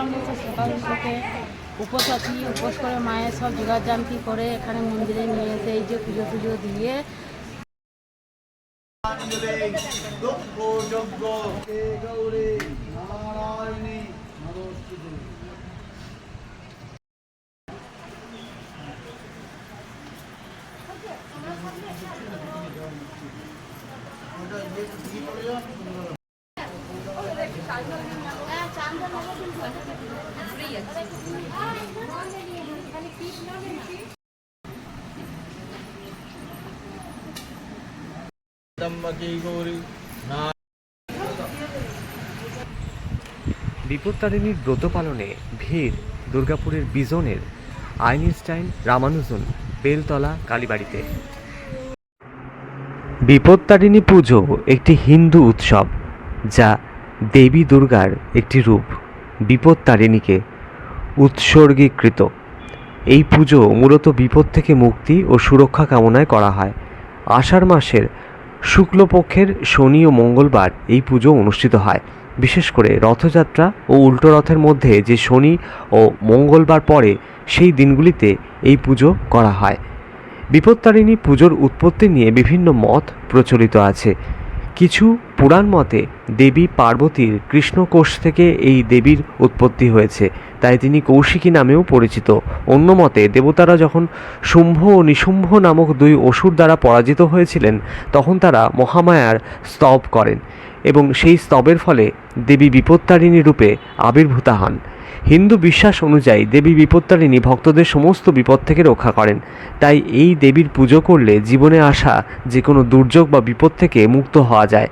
করলাম বলতে সকাল থেকে উপোস আছি, উপোস করে মায়ের সব জোগাড় জান্তি করে এখানে মন্দিরে নিয়ে এসে এই যে পুজো টুজো দিয়ে। দুঃখ বিপত্তারিণীর ব্রত পালনে ভিড় দুর্গাপুরের বিজনের আইনস্টাইন রামানুজন, বেলতলা, কালীবাড়িতে। বিপত্তারিণী পুজো একটি হিন্দু উৎসব, যা দেবী দুর্গার একটি রূপ বিপত্তারিণীকে উৎসর্গীকৃত। এই পুজো মূলত বিপদ থেকে মুক্তি ও সুরক্ষা কামনায় করা হয়। আষাঢ় মাসের শুক্লপক্ষের শনি ও মঙ্গলবার এই পুজো অনুষ্ঠিত হয়। বিশেষ করে রথযাত্রা ও উল্টো রথের মধ্যে যে শনি ও মঙ্গলবার পড়ে, সেই দিনগুলিতে এই পুজো করা হয়। বিপত্তারিণী পুজোর উৎপত্তি নিয়ে বিভিন্ন মত প্রচলিত আছে। কিছু পুরাণ মতে দেবী পার্বতীর কৃষ্ণকোষ থেকে এই দেবীর উৎপত্তি হয়েছে। তাই তিনি কৌশিকী নামেও পরিচিত। অন্য মতে দেবতারা যখন শুম্ভ ও নিশুম্ভ নামক দুই অসুর দ্বারা পরাজিত হয়েছিলেন, তখন তারা মহামায়ার স্তব করেন এবং সেই স্তবের ফলে দেবী বিপত্তারিণী রূপে আবির্ভূতা হন। হিন্দু বিশ্বাস অনুযায়ী দেবী বিপত্তারিণী ভক্তদের সমস্ত বিপদ থেকে রক্ষা করেন। তাই এই দেবীর পুজো করলে জীবনে আসা যে কোনো দুর্যোগ বা বিপদ থেকে মুক্ত হওয়া যায়।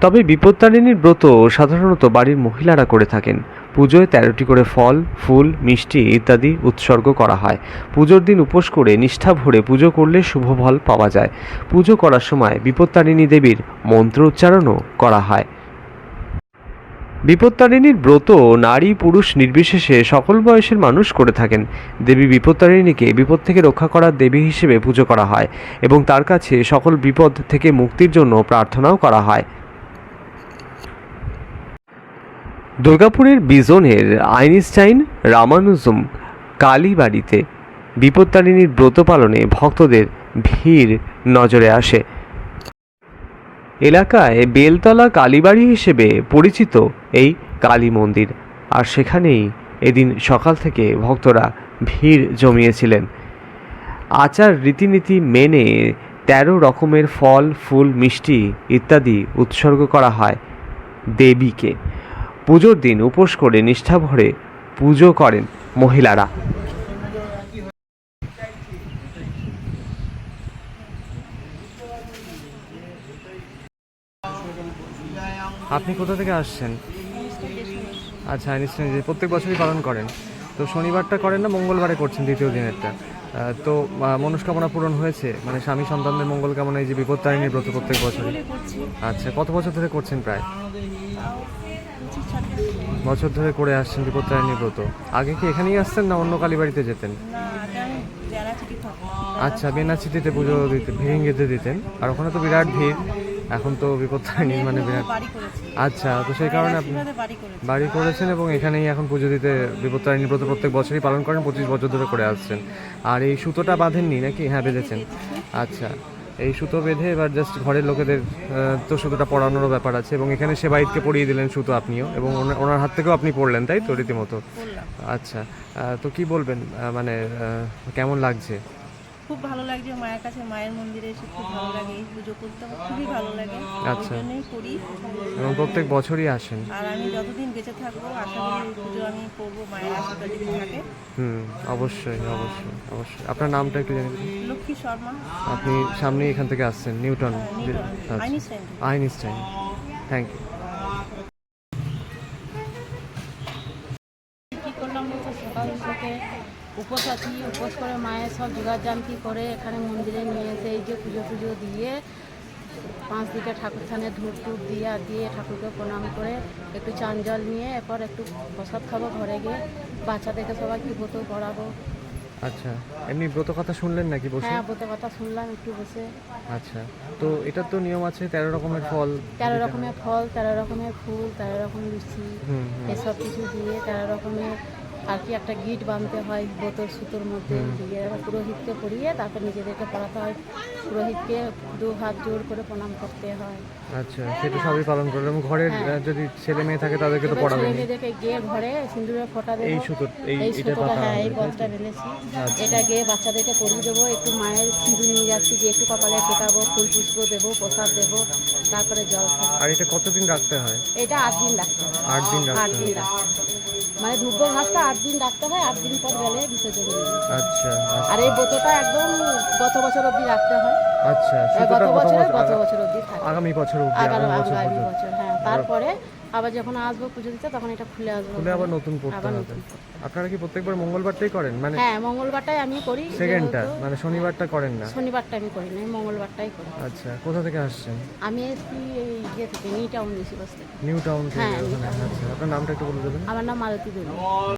তবে বিপত্তারিণীর ব্রত সাধারণত বাড়ির মহিলারা করে থাকেন। পুজোয় তেরোটি করে ফল, ফুল, মিষ্টি ইত্যাদি উৎসর্গ করা হয়। পুজোর দিন উপোস করে নিষ্ঠা ভরে পুজো করলে শুভ ফল পাওয়া যায়। পুজো করার সময় বিপত্তারিণী দেবীর মন্ত্র উচ্চারণও করা হয়। বিপত্তারিণীর ব্রত নারী পুরুষ নির্বিশেষে সকল বয়সের মানুষ করে থাকেন। দেবী বিপত্তারিণীকে বিপদ থেকে রক্ষা করার দেবী হিসেবে পুজো করা হয় এবং তার কাছে সকল বিপদ থেকে মুক্তির জন্য প্রার্থনাও করা হয়। দুর্গাপুরের বিজনের আইনস্টাইন রামানুজম কালীবাড়িতে বিপত্তারিণীর ব্রত পালনে ভক্তদের ভিড় নজরে আসে। এলাকায় বেলতলা কালীবাড়ি হিসেবে পরিচিত এই কালী মন্দির। আর সেখানেই এদিন সকাল থেকে ভক্তরা ভিড় জমিয়েছিলেন। আচার রীতিনীতি মেনে তেরো রকমের ফল, ফুল, মিষ্টি ইত্যাদি উৎসর্গ করা হয় দেবীকে। পুজোর দিন উপোস করে নিষ্ঠাভরে পুজো করেন মহিলারা। আপনি কোথা থেকে আসছেন? আচ্ছা আইনস্টাইন প্রত্যেক বছরই পালন করেন। তো শনিবারটা করেন না, মঙ্গলবারে করছেন দ্বিতীয় দিনেরটা? তো মনস্কামনা পূরণ হয়েছে? মানে স্বামী সন্তানদের মঙ্গল এই যে বিপত্তারিণীর ব্রত প্রত্যেক বছরই? আচ্ছা কত বছর ধরে করছেন প্রায়? বছর ধরে করে আসছেন বিপত্তারিণী ব্রত। আগে কি এখানেই আসতেন না অন্য কালীবাড়িতে যেতেন? আচ্ছা বেনাচিতিতে পুজো দিতে ভেঙেতে দিতেন। আর ওখানে তো বিরাট ভিড়। এখন তো বিপত্তারিণী মানে বিরাট। আচ্ছা তো সেই কারণে আপনি বাড়ি করেছি? করেছেন এবং এখানেই এখন পুজো দিতে বিপত্তারিণী ব্রত প্রত্যেক বছরই পালন করেন পঁচিশ বছর ধরে করে আসছেন। আর এই সুতোটা বাঁধেননি নাকি? হ্যাঁ বেঁধেছেন। আচ্ছা এই সুতো বেঁধে এবার জাস্ট ঘরের লোকেদের তো সুতোটা পরানোরও ব্যাপার আছে এবং এখানে সে সেবাইতকে পরিয়ে দিলেন সুতো আপনিও এবং ওনা- ওনার হাত থেকেও আপনি পড়লেন তাই তো? রীতিমতো। আচ্ছা তো কি বলবেন? মানে কেমন লাগছে? খুব ভালো লাগছে মায়ের কাছে মায়ের মন্দিরে এসে খুব ভালো লাগে এই পুজো করতে আমার খুবই ভালো লাগে। আচ্ছা। জন্যই করি। এবং প্রত্যেক বছরই আসেন। আর আমি যতদিন বেঁচে থাকব আশা করি এই পুজো আমি করব মায়ের আশীর্বাদ যদি থাকে। হুম অবশ্যই অবশ্যই অবশ্যই। আপনার নামটা একটু জানিয়ে দিন লক্ষ্মী শর্মা। আপনি সামনেই এখান থেকে আসছেন নিউটন। নিউটন, আচ্ছা। আইনস্টাইন। আইনস্টাইন। থ্যাংক ইউ কী করলাম সকাল থেকে উপোস আছি উপোস করে মায়ের সব জোগাড় জান্তি করে এখানে মন্দিরে নিয়ে এসে এই যে পুজো টুজো দিয়ে পাঁচ দিকে ঠাকুর থানে ধূপ টুপ দিয়ে আর দিয়ে ঠাকুরকে প্রণাম করে একটু চান জল নিয়ে এরপর একটু প্রসাদ খাব ঘরে গিয়ে। বাচ্চাদেরকে সবাইকে ব্রত পড়াবো আচ্ছা এমনি ব্রত কথা শুনলেন নাকি বসে? হ্যাঁ ব্রত কথা শুনলাম একটু বসে। আচ্ছা তো এটার তো নিয়ম আছে তেরো রকমের ফল। তেরো রকমের ফল তেরো রকমের ফুল তেরো রকমের লুচি এসব কিছু দিয়ে তেরো রকমের আর কি একটা গিট বাঁধতে হয় বোতল সুতোর মধ্যে দিয়ে পুরোহিতকে পরিয়ে তারপর নিজেদেরকে পড়াতে হয়। পুরোহিতকে দু হাত জোর করে প্রণাম করতে হয়। আচ্ছা সেটা সবই পালন করলেন এবং ঘরের হ্যাঁ। যদি ছেলে মেয়ে থাকে তাদেরকে তো এবার পড়াবেন গিয়ে ঘরে সিঁদুরের ফোঁটা দেবো। এই সুতো এই এটা পাতা হ্যাঁ এই পথটা বেঁধেছি। আচ্ছা। এটা গিয়ে বাচ্চাদেরকে পরিয়ে দেবো। একটু মায়ের সিঁদুর নিয়ে যাচ্ছি যে একটু কপালে টেকাবো ফুল পুষ্প দেবো প্রসাদ দেবো তারপরে জল আর এটা কতদিন রাখতে হয়? এটা আট দিন রাখতে হয়। আট দিন রাখতে হয়। মানে ধূপ ঘাসটা আট দিন রাখতে হয় আট দিন পর গেলে বিসর্জন আচ্ছা আচ্ছা, আর এই বোতটা একদম গত বছর অব্দি রাখতে হয়। আচ্ছা গত বছর গত বছর অবধি আগামী বছর আগামী বছর হ্যাঁ তারপরে আবার যখন আসব পুজো দিতে তখন এটা খুলে আসব খুলে আবার নতুন করতে হবে। আপনারা কি প্রত্যেকবার মঙ্গলবারটাই করেন? মানে হ্যাঁ মঙ্গলবারটাই আমি করি সেকেন্ডটা মানে শনিবারটা করেন না? শনিবারটা আমি করি না মঙ্গলবারটাই করি। আচ্ছা কোথা থেকে আসছেন? আমি এসছি এই ইয়ে থেকে নিউ টাউন বেশি বসতে নিউ টাউন থেকে হ্যাঁ। আচ্ছা আপনার নামটা একটু বলে দেবেন। আমার নাম মালতী দেবী।